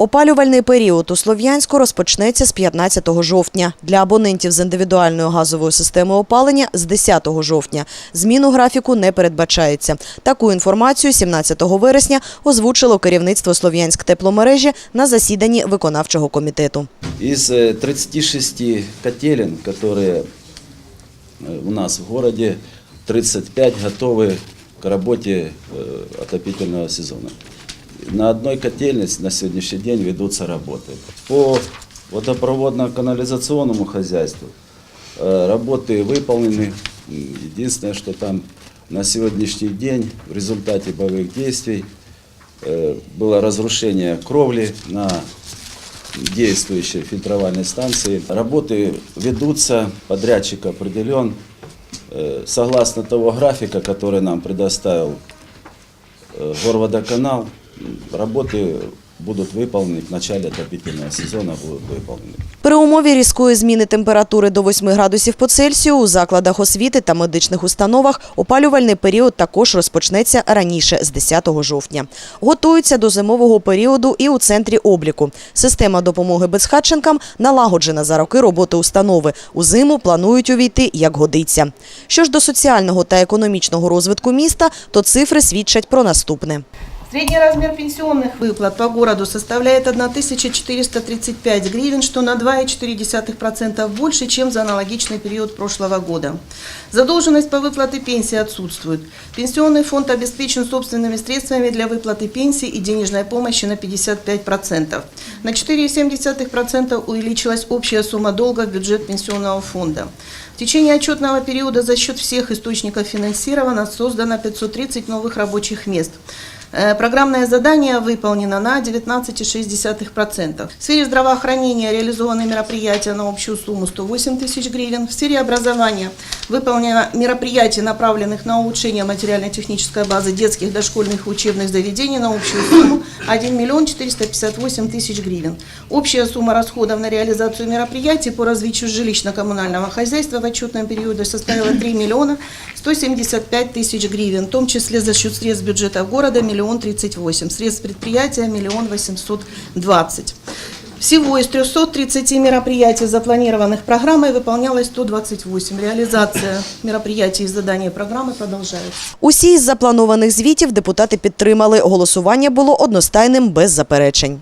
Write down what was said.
Опалювальний період у Слов'янську розпочнеться з 15 жовтня. Для абонентів з індивідуальною газовою системою опалення – з 10 жовтня. Зміну графіку не передбачається. Таку інформацію 17 вересня озвучило керівництво Слов'янськ тепломережі на засіданні виконавчого комітету. Из э, 36 котелен, которые э, у нас в городе, 35 готовы к работе э, отопительного сезона. На одной котельной на сегодняшний день ведутся работы. По водопроводно-канализационному хозяйству э, работы выполнены. Единственное, что там на сегодняшний день в результате боевых действий э, было разрушение кровли на действующей фильтровальной станции. Работы ведутся, подрядчик определен. Э, Согласно того графика, который нам предоставил Горводоканал, работы будут выполнены в начале отопительного сезона, будут выполнены. При умові різкої зміни температури до 8 градусів по Цельсію у закладах освіти та медичних установах опалювальний період також розпочнеться раніше, з 10 жовтня. Готуються до зимового періоду і у центрі обліку. Система допомоги безхатченкам налагоджена за роки роботи установи. У зиму планують увійти як годиться. Що ж до соціального та економічного розвитку міста, то цифри свідчать про наступне. Средний размер пенсионных выплат по городу составляет 1435 гривен, что на 2,4% больше, чем за аналогичный период прошлого года. Задолженность по выплате пенсии отсутствует. Пенсионный фонд обеспечен собственными средствами для выплаты пенсии и денежной помощи на 55%. На 4,7% увеличилась общая сумма долга в бюджет пенсионного фонда. В течение отчетного периода за счет всех источников финансирования создано 530 новых рабочих мест. Э, Программное задание выполнено на 19,6%. В сфере здравоохранения реализованы мероприятия на общую сумму 108 тысяч гривен. В сфере образования выполнено мероприятий, направленных на улучшение материально-технической базы детских, дошкольных учебных заведений на общую сумму 1 миллион 458 тысяч гривен. Общая сумма расходов на реализацию мероприятий по развитию жилищно-коммунального хозяйства в отчетном периоде составила 3 миллиона 175 тысяч гривен, в том числе за счет средств бюджета города миллион 38, средств предприятия миллион 820. Всего из 330 мероприятий, запланированных программой, выполнялось 128. Реализация мероприятий и заданий программы продолжается. Усі із запланованих звітів депутати підтримали. Голосування було одностайним без заперечень.